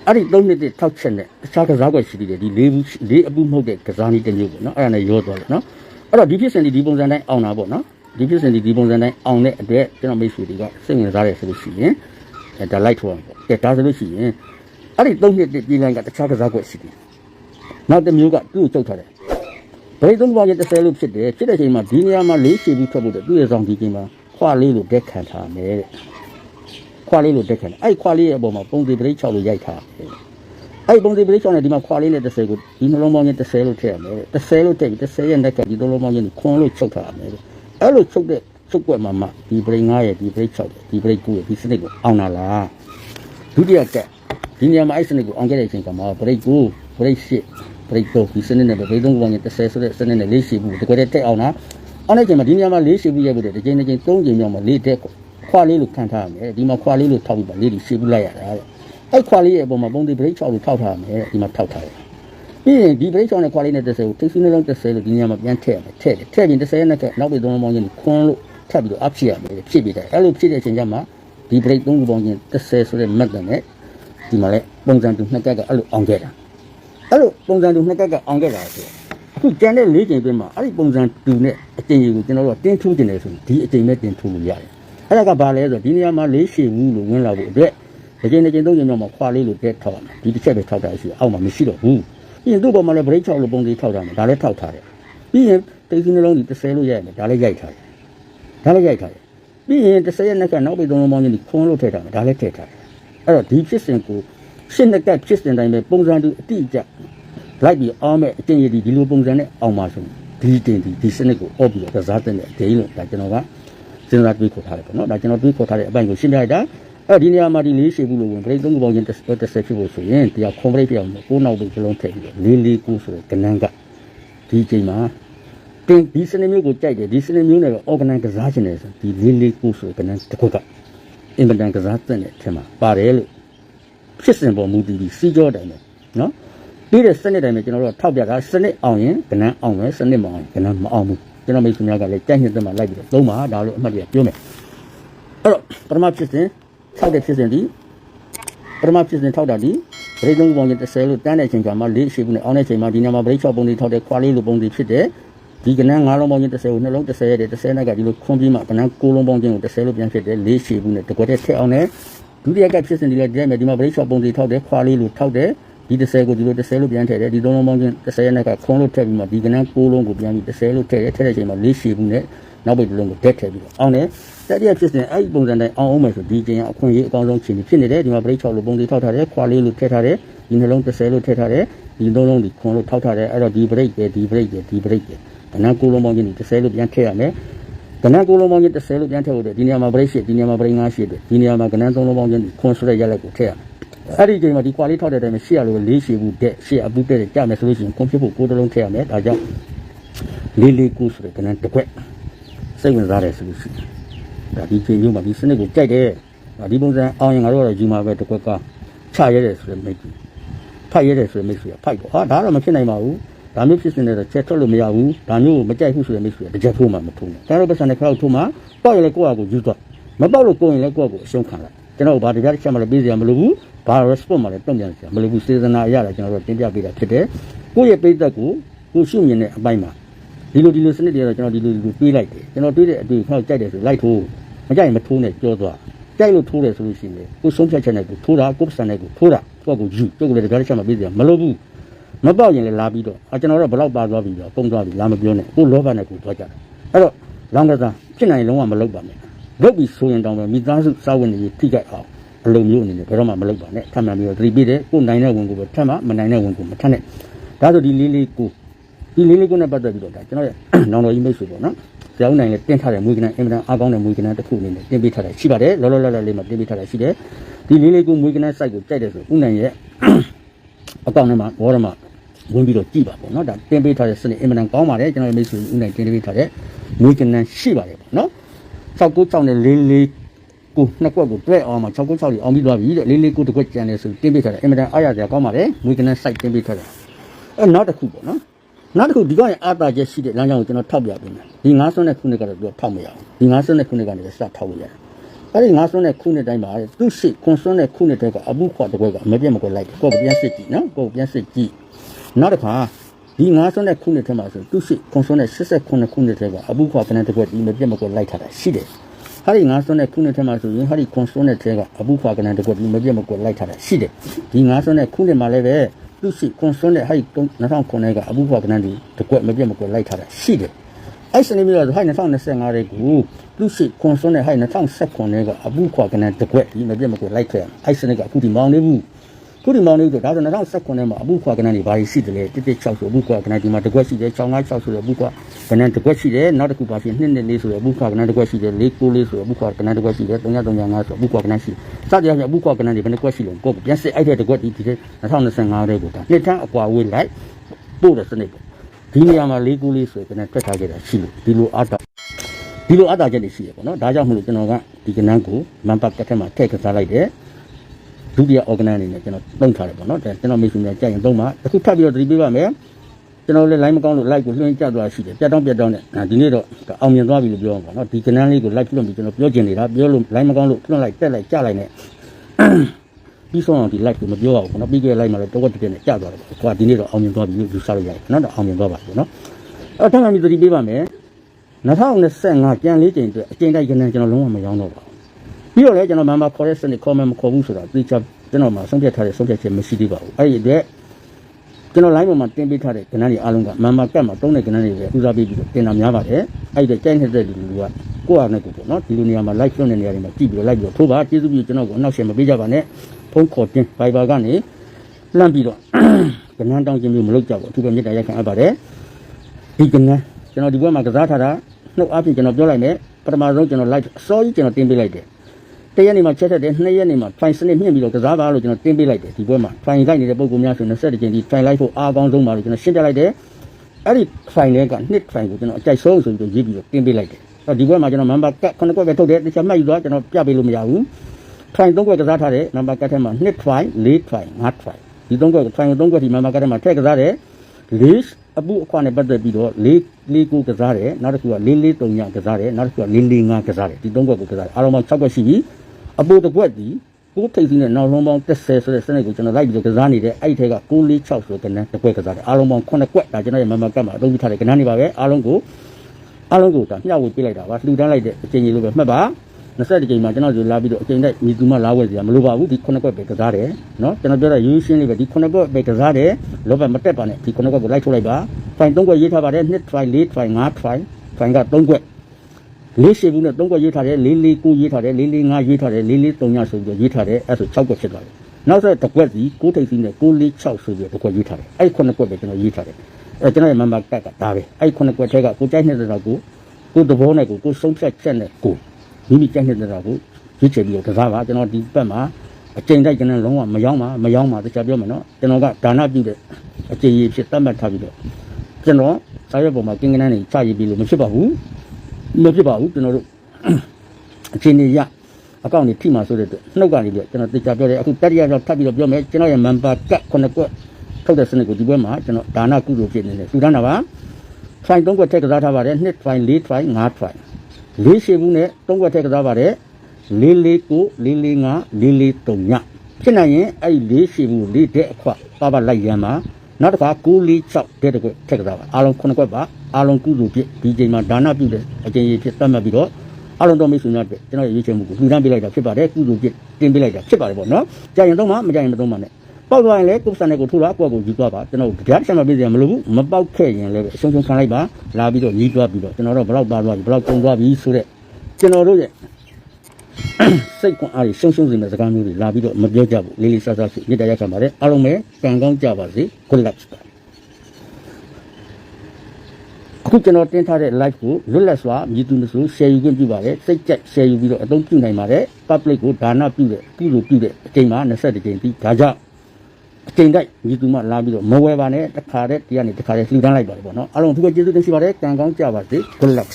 အဲ့ဒီသုံးနှစ်တည်းထောက်ချက်နဲ့တခြားကစားကွက်ရှိသေးတယ်ဒီလေးဘူးလေးအပူမဟုတ်တဲ့ကစားနည်းတစ်မျိုးပေါ့နော်အဲ့ဒါနဲ့ရောသွားတယ်နော်အဲ့တော့ဒီဖြစ်စဉ်ဒီဒီပုံစံတိုင်းအောင်တာပေါ့နော်ဒီဖြစ်စဉ်ဒီဒီပုံစံတိုင်းအောင်တဲ့အတွက်ကျွန်တော်မိတ်ဆွေတွေကစိတ်ဝင်စားတယ်ဆိုလို့ရှိရင်အဲဒါ light ထိုးအောင်ပေါ့ကဲဒါဆိုလို့ရှိရင်အဲ့ဒီသုံးနှစ်တည်းဒီလိုင်းကတခြားကစားကွက်ရှိတယ်နောက်တစ်မျိုးကသူ့ကိုချုပ်ထားတယ်ဗရိတ်သုံးပါးရဲ့30လို့ဖြစ်တယ်ဖြစ်တဲ့အချိန်မှာဒီနေရာမှာလေးရှည်ပြီးထွက်ဖို့တဲ့သူ့ရဲ့ဆောင်ဒီချိန်မှာခွာလေးလို့တက်ခံထားမယ်တဲ့ ခွာလေးလို့တက်ခံတယ်အဲ့ဒီခွာလေးရဲ့အပေါ်မှာပုံစီဗရိတ်6လို့ရိုက်ထားတယ်အဲ့ဒီပုံစီဗရိတ်6နဲ့ဒီမှာခွာလေးနဲ့30ကိုဒီနှလုံးပေါင်းချင်း30လို့ထည့်ရမယ်တဲ့30လို့ထည့်ပြီး30ရဲ့ net ကဒီနှလုံးပေါင်းချင်းကိုခွန်လို့ချုပ်ထားရမယ်တဲ့အဲ့လိုချုပ်တဲ့ချုပ်ွက်မှာမှဒီဗရိတ်9ရဲ့ဒီဗရိတ်6ရဲ့ဒီဗရိတ်9ရဲ့ဒီစနစ်ကိုအောင်လာလားဒုတိယကဒီနေရာမှာအဲ့စနစ်ကိုအောင်ခဲ့တဲ့အချိန်ကမှဗရိတ်9ဗရိတ်10ဘရိတ်တော့ဒီစနစ်နဲ့ပဲဘရိတ်သုံးကောင်ကြီး30ဆိုတဲ့စနစ်နဲ့လေးရှိဘူးတကယ်တည်းတက်အောင်လားအောင်တဲ့ချိန်မှာဒီနေရာမှာလေးရှိဘူးရဲ့ဘူးတဲ့ဒီချိန်တစ်ချိန်သုံးချိန်မြောက်မှာလေးတက် ခွာလေးလို့ခံထားရမယ်ဒီမှာခွာလေးလို့ထောက်ပြီးပါလေးတွေရှိဘူးလိုက်ရတာတဲ့အဲ့ခွာလေးရဲ့အပေါ်မှာပုံသေးဘရိတ်6လို့ထောက်ထားရမယ်ဒီမှာထောက်ထားတယ်ပြီးရင်ဒီဘရိတ်6နဲ့ခွာလေးနဲ့30ကိုထိပ်စီးနှလုံး30လို့ဒီနေရာမှာပြန်ထည့်ရမယ်ထည့်တယ်ထည့်ရင်30ရဲ့နဲ့ကနောက်ပြီးသုံးလုံးပေါင်းချင်းခွန်းလို့ထပ်ပြီးတော့အဖြစ်ရမယ်ဖြစ်ပြီးတယ်အဲ့လိုဖြစ်တဲ့အချိန်ကျမှဒီဘရိတ်သုံးခုပေါင်းချင်း30ဆိုတဲ့မက်တန်နဲ့ဒီမှာလဲပုံစံတူနှစ်ကက်ကအဲ့လိုအောင်ခဲ့တာအဲ့လိုပုံစံတူနှစ်ကက်ကအောင်ခဲ့တာဆိုအခုကျန်တဲ့၄ချိန်အတွင်းမှာအဲ့ဒီပုံစံတူနဲ့အချိန်ကြီးကိုကျွန်တော်တို့ကတင်းထူးတင်တယ်ဆိုရင်ဒီအချိန်နဲ့တင်းထူးလို့ရတယ် အဲ့ဒါကဘာလဲဆိုတော့ဒီနေရာမှာ၄ရှည်ဘူးလို့ဝင်လာဖို့အတွက်ဒီချိန်တစ်ချိန်သုံးချိန်တော့မှခွာလေးလို့တက်ထောက်ရမယ်ဒီတစ်ချက်ပဲထောက်တာရှိအောက်မှာမရှိတော့ဘူးပြီးရင်သူ့ပေါ်မှာလည်း break 6လို့ပုံစံထောက်တာမှာဒါလည်းထောက်ထားတယ်ပြီးရင်တိတ်ကြီးနှလုံးဒီ30လို့ရိုက်မယ်ဒါလည်းရိုက်ထားတယ်ဒါလည်းရိုက်ထားတယ်ပြီးရင်30ရဲ့နှက်ကနောက်ပြီးသုံးလုံးပေါင်းချင်းဒီခွန်းလို့ထည့်ထားမယ်ဒါလည်းထည့်ထားတယ်အဲ့တော့ဒီဖြစ်စဉ်ကိုရှင်းတဲ့ကဖြစ်စဉ်တိုင်းပဲပုံစံတူအတိအကျလိုက်ပြီးအောင်မဲ့အကျင့်ရည်ဒီဒီလိုပုံစံနဲ့အောင်ပါဆိုဒီတင်ဒီဒီစနစ်ကိုအော့ပြီးတော့ကစားတဲ့နဲ့အဒိန်းလို့ဒါကျွန်တော်က စဉ်းစားတွေးခေါ်ထားတယ်ပေါ့နော်ဒါကျွန်တော်တွေးခေါ်ထားတဲ့အပိုင်းကိုရှင်းပြလိုက်တာအဲ့ဒီနေရာမှာဒီလေးရှိဘူးလို့ဝင်ဘရိတ်သုံးခုပေါင်းချင်းတစ်တစ်ဆက်ဖြစ်ဖို့ဆိုရင်တရားခွန်ဘရိတ်ပြောင်းကိုနောက်ပြီးလုံးထည့်ပြီးလေးလေးကိုဆိုတဲ့ကနန်းကဒီချိန်မှာတင်ဒီစနစ်မျိုးကိုကြိုက်တယ်ဒီစနစ်မျိုးနဲ့တော့ organize ကစားခြင်းတယ်ဆိုဒီလေးလေးကိုဆိုတဲ့ကနန်းတစ်ခုကအင်ပန်တန်ကစားတဲ့အထက်မှာပါတယ်လို့ဖြစ်စဉ်ပေါ်မူတည်ပြီးစီးကြောတိုင်းပဲနော်ပြီးတဲ့စနစ်တိုင်းပဲကျွန်တော်တို့ထောက်ပြတာစနစ်အောင်ရင်ကဏ္ဍအောင်မယ်စနစ်မအောင်ကဏ္ဍမအောင်ဘူး ကျွန်တော်မိတ်ဆွေများကလည်းကြိုက်နှစ်သက်မှလိုက်ပြီးတော့သုံးပါဒါလို့အမှတ်တရပြောမယ်အဲ့တော့ပထမဖြစ်စဉ်ထောက်တဲ့ဖြစ်စဉ်ဒီပထမဖြစ်စဉ်ထောက်တာဒီဗရိတ်သုံးပုံချင်း30လို့တန်းတဲ့အချိန်ကမှလေးရှိဘူးနဲ့အောင်တဲ့အချိန်မှာဒီညမှာဗရိတ်6ပုံတွေထောက်တဲ့ခွာလေးလိုပုံတွေဖြစ်တဲ့ဒီကဏ္ဍ9လုံးပုံချင်း30ကိုနှလုံး30ရဲ့30နဲ့ကဒီလိုခွန်ပြီးမှကဏ္ဍ9လုံးပုံချင်းကို30လို့ပြန်ဖြစ်တဲ့လေးရှိဘူးနဲ့တကွက်တဲ့ထက်အောင်နဲ့ဒုတိယကဖြစ်စဉ်ဒီလည်းဒီမဲ့ဒီမှာဗရိတ်6ပုံတွေထောက်တဲ့ခွာလေးလိုထောက်တဲ့ ဒီ30ကိုဒီလို30လို့ပြန်ထည့်တယ်ဒီသုံးလုံးပေါင်းချင်း30ရဲ့နဲ့ကခွန်လို့ထည့်ပြီးမှဒီကဏ္ဍ9လုံးကိုပြန်ပြီး30လို့ထည့်တယ်ထည့်တဲ့အချိန်မှာလေးရှိဘူးနဲ့နောက်ပိတ်တစ်လုံးကိုဓာတ်ထည့်ပြီးတော့အောင်တယ်တတိယဖြစ်စဉ်အဲ့ဒီပုံစံတိုင်းအောင်အောင်မယ်ဆိုဒီကျင်အခွင့်အရေးအကောင်းဆုံးချိန်ဖြစ်နေတယ်ဒီမှာဗရိတ်6လို့ပုံတွေထောက်ထားတယ်ခွာလေးလို့ထည့်ထားတယ်ဒီနှလုံး30လို့ထည့်ထားတယ်ဒီသုံးလုံးဒီခွန်လို့ထောက်ထားတယ်အဲ့တော့ဒီဗရိတ်ပဲဒီဗရိတ်ပဲဒီဗရိတ်ပဲကဏ္ဍ9လုံးပေါင်းချင်းဒီ30လို့ပြန်ထည့်ရမယ်ကဏ္ဍ9လုံးပေါင်းချင်း30လို့ပြန်ထည့်ဖို့ဒီနေရာမှာဗရိတ်ရှိဒီနေရာမှာဗရိတ်5ရှိတယ်ဒီနေရာမှာကဏ္ဍ3လုံးပေါင်းချင်းခွန်ဆိုတဲ့ရက်လက်ကိုထည့်ရမယ် အဲ့ဒီချိန်မှာဒီကွာလေးထောက်တဲ့အတိုင်းမှာရှေ့ရလို့လေးရှည်ဘူးတဲ့ရှေ့အပူတဲ့ကြမယ်ဆိုလို့ရှိရင်ကွန်ဖြစ်ဖို့ကိုယ်တစ်လုံးထည့်ရမယ်ဒါကြောင့်လေးလေးကူးဆိုတဲ့ကဏ္ဍတစ်ခွက်စိတ်ဝင်စားတယ်ဆိုလို့ရှိရင်ဒါဒီချိန်မျိုးမှာဒီစနစ်ကိုကြိုက်တယ်ဒါဒီပုံစံအောင်ရင်ငါတို့ကတော့ယူမှာပဲတစ်ခွက်ကချရဲတယ်ဆိုတဲ့မိတ်ကြီးဖိုက်ရဲတယ်ဆိုတဲ့မိတ်ဆွေကဖိုက်တော့ဟာဒါတော့မဖြစ်နိုင်ပါဘူးဒါမျိုးဖြစ်နေတော့ချက်ထွက်လို့မရဘူးဒါမျိုးကိုမကြိုက်ဘူးဆိုတဲ့မိတ်ဆွေကတကြက်ထိုးမှမထိုးနဲ့ဒါတော့ပတ်စံတစ်ခါထိုးမှပေါက်ရလေကိုယ့်အကူယူသွားမပေါက်လို့ကိုယ်ရင်လည်းကိုယ့်အကူအရှုံးခံလိုက် ကျွန်တော်ဘာတရားတစ်ချက်မှလည်းပေးစရာမလိုဘူးဘာ response မှလည်းတုံ့ပြန်စရာမလိုဘူးစေတနာအရတာကျွန်တော်တို့တင်ပြပေးတာဖြစ်တယ်ကိုယ့်ရဲ့ပိတ်သက်ကိုကိုရှုမြင်တဲ့အပိုင်းမှာဒီလိုဒီလိုစနစ်တွေကတော့ကျွန်တော်ဒီလိုဒီလိုတွေးလိုက်တယ်ကျွန်တော်တွေးတဲ့အတွေ့ခေါက်ကြိုက်တယ်ဆိုလိုက်ထိုးမကြိုက်ရင်မထိုးနဲ့ကြောသွားကြိုက်လို့ထိုးတယ်ဆိုလို့ရှိရင်ကိုဆုံးဖြတ်ချက်နဲ့ကိုထိုးတာကိုပစံနဲ့ကိုထိုးတာကိုယ့်ကိုယူကိုယ့်ကိုလည်းတရားတစ်ချက်မှပေးစရာမလိုဘူးမပေါက်ရင်လည်းလာပြီးတော့အကျွန်တော်တို့ဘယ်လောက်ပါသွားပြီတော့ပုံသွားပြီလာမပြောနဲ့ကိုလောဘနဲ့ကိုသွားကြတယ်အဲ့တော့လောင်းကစားဖြစ်နိုင်ရင်လုံးဝမလုပ်ပါနဲ့ လုပ်ပြီးဆိုရင်တောင်ပဲမိသားစုစာဝင်တွေထိကြိုက်အောင်အလုံးမျိုးအနေနဲ့ဘယ်တော့မှမလုပ်ပါနဲ့ထပ်မှန်ပြီးတော့သတိပေးတယ်ကိုနိုင်တဲ့ဝင်ကိုပဲထပ်မှမနိုင်တဲ့ဝင်ကိုမထပ်နဲ့ဒါဆိုဒီလေးလေးကိုဒီလေးလေးကိုနဲ့ပတ်သက်ပြီးတော့ဒါကျွန်တော်ရဲ့နောင်တော်ကြီးမိတ်ဆွေပေါ့နော်ဆရာဦးနိုင်လည်းတင်ထားတဲ့မွေးကနန်းအင်မတန်အားကောင်းတဲ့မွေးကနန်းတစ်ခုအနေနဲ့တင်ပေးထားတာရှိပါတယ်လောလောလတ်လတ်လေးမှာတင်ပေးထားတာရှိတယ်ဒီလေးလေးကိုမွေးကနန်း site ကိုကြိုက်တယ်ဆိုဦးနိုင်ရဲ့အကောင့်ထဲမှာဘောရမှာဝင်ပြီးတော့ကြည့်ပါပေါ့နော်ဒါတင်ပေးထားတဲ့စနစ်အင်မတန်ကောင်းပါတယ်ကျွန်တော်ရဲ့မိတ်ဆွေဦးနိုင်တင်ပေးထားတဲ့မွေးကနန်းရှိပါတယ်ပေါ့နော် 696နဲ့လေးလေးကိုနှစ်ကွက်ကိုတွဲအောင်မှာ696ကြီးအောင်ပြီးသွားပြီတဲ့လေးလေးကိုတစ်ကွက်ကျန်တယ်ဆိုတင်ပေးထားတယ်အင်မတန်အားရစရာကောင်းပါတယ်မွေးကနန်း site တင်ပေးထားတယ်အဲနောက်တစ်ခုပေါ့နော်နောက်တစ်ခုဒီကောင်ရဲ့အာတာချက်ရှိတဲ့လမ်းကြောင်းကိုကျွန်တော်ထောက်ပြပေးမယ်ဒီ9ဆွန်းတဲ့ခုနှစ်ကတော့သူကထောက်မရဘူးဒီ9ဆွန်းတဲ့ခုနှစ်ကနေစထောက်လို့ရတယ်အဲ့ဒီ9ဆွန်းတဲ့ခုနှစ်တိုင်းမှာသူ့ရှိခွန်ဆွန်းတဲ့ခုနှစ်တဲကအပုခွာတစ်ခွက်ကအမပြတ်မကွက်လိုက်တယ်ကိုယ်ပြန်စစ်ကြည့်နော်ကိုယ်ပြန်စစ်ကြည့်နောက်တစ်ခါ ဒီ9ဆွန်းတဲ့ခုနှစ်ထဲမှာဆိုသူ့ရှိခွန်ဆွန်းတဲ့89ခုနှစ်တဲကအပုခွာကနန်းတစ်ခွက်ဒီမပြတ်မကွက်လိုက်ထားတာရှိတယ်ဟာဒီ9ဆွန်းတဲ့ခုနှစ်ထဲမှာဆိုရင်ဟာဒီခွန်ဆွန်းတဲ့တဲကအပုခွာကနန်းတစ်ခွက်ဒီမပြတ်မကွက်လိုက်ထားတာရှိတယ်ဒီ9ဆွန်းတဲ့ခုနှစ်မှာလည်းပဲသူရှိကွန်ဆွန်းတဲ့ဟိုက်2009ကအဘူးဖွာကနန်းဒီတကွက်မပြတ်မကွက်လိုက်ထားတာရှိတယ်အဲ့စနေမျိုးတော့ဟိုက်2025ရဲ့ကိုသူရှိကွန်ဆွန်းတဲ့ဟိုက်2019ကအဘူးဖွာကနန်းတကွက်ဒီမပြတ်မကွက်လိုက်ခဲ့ရအဲ့စနေကအခုဒီမောင်းနေဘူး ခုဒီမောင်းနေဆိုဒါဆို2019မှာအဘူးဖွာကနန်းဒီဘာရှိတယ်လဲတစ်တစ်6ဆိုအဘူးဖွာကနန်းဒီမှာတကွက်ရှိတယ်656ဆိုတဲ့အဘူးဖွာကနန်းတကွက်ရှိတယ်နောက်တစ်ခုပါရှိ2နှစ်လေးဆိုတဲ့အဘူးဖွာကနန်းတကွက်ရှိတယ်4 9လေးဆိုတဲ့အဘူးဖွာကနန်းတကွက်ရှိတယ်3 3 5ဆိုအဘူးဖွာကနန်းရှိစသည်အားဖြင့်အဘူးဖွာကနန်းဒီဘယ်နှကွက်ရှိလဲကိုပြန်စစ်အဲ့တဲ့တကွက်ဒီဒီ2025တဲ့ကိုဒါနှစ်ထန်းအကွာဝေးလိုက်ပို့တဲ့စနစ်ပေါ့ဒီနေရာမှာ၄ကူးလေးဆိုရင်ကျွန်တော်တွက်ထားခဲ့တာရှိလို့ဒီလိုအားတာဒီလိုအားတာချက်တွေရှိရပေါ့နော်ဒါကြောင့်မလို့ကျွန်တော်ကဒီကနန်းကိုမန်ပတ်တစ်ထက်မှာထည့်ကစားလိုက်တယ် ဒုတိယ organ အနေနဲ့ကျွန်တော်သုံးထားတယ်ပေါ့နော်ဒါကျွန်တော်မိတ်ဆွေများကြိုက်ရင်သုံးပါအခုထပ်ပြီးတော့သတိပေးပါမယ်ကျွန်တော်လည်း line မကောင်းလို့ like ကိုလွှင့်ကြသွားရှိတယ်ပြတ်တောင်းပြတ်တောင်းနဲ့ဒီနေ့တော့အောင်မြင်သွားပြီလို့ပြောအောင်ပေါ့နော်ဒီကနန်းလေးကို like လွှင့်ပြီးကျွန်တော်ပြောချင်နေတာပြောလို့ line မကောင်းလို့လွှင့်လိုက်တက်လိုက်ကြလိုက်နဲ့ပြီးဆုံးအောင်ဒီ like ကိုမပြောအောင်ပေါ့နော်ပြီးခဲ့ like မှာလည်းတော့တက်တက်နဲ့ကြာသွားတယ်ပေါ့ကွာဒီနေ့တော့အောင်မြင်သွားပြီလို့ယူဆလို့ရတယ်နော်တော့အောင်မြင်သွားပါပြီပေါ့နော်အဲ့တော့ထပ်မှပြီးသတိပေးပါမယ်2025ကြံလေးချိန်အတွက်အချိန်တိုက်ကနန်းကျွန်တော်လုံးဝမရောတော့ပါဘူး ပြီးတော့လည်းကျွန်တော်မမခေါ်တဲ့စနစ် comment မခေါ်ဘူးဆိုတာသိချကျွန်တော်မှဆုံးဖြတ်ထားတဲ့ဆုံးဖြတ်ချက်မရှိသေးပါဘူးအဲ့ဒီအတွက်ကျွန်တော် line ပေါ်မှာတင်ပေးထားတဲ့ကဏ္ဍတွေအားလုံးကမန်မာကတ်မှာတုံးတဲ့ကဏ္ဍတွေပဲဦးစားပေးပြီးတော့တင်တာများပါတယ်အဲ့ဒီကြိုက်နေတဲ့လူတွေကကိုယ့်အားနဲ့ကိုယ်ပေါ့နော်ဒီလိုနေရာမှာ live လွှင့်တဲ့နေရာတွေမှာကြည့်ပြီးတော့ live ပြီးတော့ထိုးပါကျေးဇူးပြုကျွန်တော်ကိုအနောက်ရှယ်မပေးကြပါနဲ့ဖုန်းခေါ်တင် Viber ကနေလှမ်းပြီးတော့ကဏ္ဍတောင်းခြင်းမျိုးမလုပ်ကြဘူးအထူးပဲမေတ္တာရက်ခံအပ်ပါတယ်ဒီကဏ္ဍကျွန်တော်ဒီဘက်မှာကစားထားတာနှုတ်အားဖြင့်ကျွန်တော်ပြောလိုက်မယ်ပထမဆုံးကျွန်တော် live အစောကြီးကျွန်တော်တင်ပေးလိုက်တယ် တရက်နေမှာချက်ထက်တယ်နှစ်ရက်နေမှာ fine စနစ်မြင့်ပြီးတော့ကစားပါလို့ကျွန်တော်တင်ပေးလိုက်တယ်ဒီဘက်မှာ fine ကိုက်နေတဲ့ပုံကူများဆို20ကြိမ်ဒီ fine လိုက်ဖို့အားကောင်းဆုံးပါလို့ကျွန်တော်ရှင်းပြလိုက်တယ်အဲ့ဒီ fine တွေကနှစ် fine ကိုကျွန်တော်အကြိုက်ဆုံးဆိုပြီးတော့ရေးပြီးတော့တင်ပေးလိုက်တယ်အဲ့ဒီဘက်မှာကျွန်တော် member ကခုနှစ်ကွက်ပဲထုတ်တယ်တခြားမှတ်ယူသွားကျွန်တော်ပြပေးလို့မရဘူး try သုံးခွက်ကစားထားတဲ့ member ကတ်ထဲမှာ2 try 4 try 5 try ဒီသုံးခွက် try သုံးခွက်ဒီ member ကတ်ထဲမှာထည့်ကစားတယ်4အပူအခွာနဲ့ပတ်သက်ပြီးတော့4 4ကိုကစားတယ်နောက်တစ်ခုက4 4 3ညကစားတယ်နောက်တစ်ခုက4 4 5ကစားတယ်ဒီသုံးခွက်ကိုကစားတယ်အားလုံးပေါင်း6ခွက်ရှိပြီ အပူတစ်ခွက်ဒီကိုထိပ်စီးနဲ့နောက်လုံးပေါင်း30ဆိုတဲ့စနစ်ကိုကျွန်တော်လိုက်ပြီးတော့ကစားနေတဲ့အဲ့ဒီထဲက6 4 6ဆိုတဲ့ကဏ္ဍတစ်ခွက်ကစားတယ်အားလုံးပေါင်း9ခွက်ဒါကျွန်တော်ရဲ့ member ကတ်မှာအသုံးပြုထားတဲ့ကဏ္ဍတွေပါပဲအားလုံးကိုအားလုံးကိုဒါမျှဝေပေးလိုက်တာပါလှူဒန်းလိုက်တဲ့အချိန်ကြီးလိုပဲမှတ်ပါ20ကြိမ်မှာကျွန်တော်တို့လာပြီးတော့အချိန်တိုင်းညီသူမလာဝယ်စရာမလိုပါဘူးဒီခုနှစ်ခွက်ပဲကစားတယ်နော်ကျွန်တော်ပြောတာရိုးရှင်းလေးပဲဒီခုနှစ်ခွက်ပဲကစားတယ်လောဘမတက်ပါနဲ့ဒီခုနှစ်ခွက်ကိုလိုက်ထုတ်လိုက်ပါ fine 3ခွက်ရေးထားပါတယ်2 try 4 try 5 try fine က3ခွက် လေးရှိဘူးနဲ့3ခွက်ရေးထားတယ်4 4 9ရေးထားတယ်4 4 5ရေးထားတယ်4 4 3ညဆိုပြီးတော့ရေးထားတယ်အဲ့ဆို6ခွက်ဖြစ်သွားတယ်နောက်ဆက်တစ်ခွက်စီ6ထိပ်စီနဲ့6 4 6ဆိုပြီးတော့တစ်ခွက်ရေးထားတယ်အဲ့ခုနှစ်ခွက်ပဲကျွန်တော်ရေးထားတယ်အဲကျွန်တော်ရဲ့ member ကတ်ကဒါပဲအဲ့ခုနှစ်ခွက်ထဲကကိုကြိုက်နေတဲ့တော့ကိုကိုယ်သဘောနဲ့ကိုယ်ကိုယ်ဆုံးဖြတ်ချက်နဲ့ကိုယ်မိမိကြိုက်နေတဲ့ကိုရွေးချယ်ပြီးတော့ကစားပါကျွန်တော်ဒီဘက်မှာအချိန်တိုက်ကျွန်တော်လုံးဝမရောက်ပါမရောက်ပါတခြားပြောမယ်နော်ကျွန်တော်ကဒါနပြုတဲ့အချိန်ကြီးဖြစ်တတ်မှတ်ထားပြီးတော့ကျွန်တော်စာရွက်ပေါ်မှာကင်းကနန်းနေစရည်ပြီးလို့မဖြစ်ပါဘူး မဖြစ်ပါဘူးကျွန်တော်တို့အချိန်ကြီးရအကောင့်တွေထိမှာဆိုတဲ့အတွက်နှုတ်ကနေပြီးတော့ကျွန်တော်တေချာပြောတယ်အခုတတိယတော့ထပ်ပြီးတော့ပြောမယ်ကျွန်တော်ရဲ့ member ကခုနှစ်ကွက်ထုတ်တဲ့စနစ်ကိုဒီဘက်မှာကျွန်တော်ဒါနကုသိုလ်ဖြစ်နေတယ်ထူထမ်းတာပါဖိုင်3ခွက်ထည့်ကစားထားပါတယ်2 try 4 try 5 try လေးရှိဘူးနဲ့3ခွက်ထည့်ကစားပါတယ်4 4 9 4 4 5 4 4 3ညဖြစ်နိုင်ရင်အဲ့ဒီလေးရှိဘူးလေးတဲ့အခွပါပါလိုက်ရမ်းပါနောက်တစ်ခါ9 4 6တဲ့တစ်ခွက်ထည့်ကစားပါအားလုံး9ခွက်ပါ အားလုံးကုသိုလ်ဖြစ်ဒီချိန်မှာဒါနပြုတဲ့အချိန်ကြီးဖြစ်သတ်မှတ်ပြီးတော့အားလုံးတော်မိတ်ဆွေများအတွက်ကျွန်တော်ရွေးချယ်မှုကိုလှူဒန်းပေးလိုက်တာဖြစ်ပါတယ်ကုသိုလ်ဖြစ်တင်ပေးလိုက်တာဖြစ်ပါတယ်ပေါ့နော်ကြာရင်တော့မှမကြာရင်မသုံးပါနဲ့ပေါက်သွားရင်လည်းကုသနဲ့ကိုထိုးတာကိုယ့်ကိုယူသွားပါကျွန်တော်ကြားတစ်ချက်မှပြည့်စရာမလိုဘူးမပေါက်ခဲ့ရင်လည်းအရှုံးရှုံးခံလိုက်ပါလာပြီးတော့ညီးသွားပြီးတော့ကျွန်တော်တို့ဘယ်တော့ပါသွားပြီဘယ်တော့ကုံသွားပြီဆိုတော့ကျွန်တော်တို့ရဲ့စိတ်ကွန်အားရှုံးရှုံးစင်တဲ့စကားမျိုးတွေလာပြီးတော့မပြောကြဘူးလေးလေးဆဆရှိမြစ်တရားခံပါတယ်အားလုံးပဲကံကောင်းကြပါစေ good luck အခုကျွန်တော်တင်ထားတဲ့ live ကိုလွတ်လပ်စွာမြည်သူမဆို share ယူခွင့်ပြုပါတယ်စိတ်ကြက် share ယူပြီးတော့အသုံးပြုနိုင်ပါတယ် public ကိုဒါနပြုတဲ့ပြုလို့ပြုတဲ့အချိန်မှာ20ကြိမ်ပြီးဒါကြောင့်အချိန်တိုက်မြည်သူမလာပြီးတော့မဝဲပါနဲ့တစ်ခါတည်းတရားနေတစ်ခါတည်းလှူဒန်းလိုက်ပါတယ်ပေါ့နော်အားလုံးအထူးပဲကျေးဇူးတင်ရှိပါတယ်ကံကောင်းကြပါစေ good luck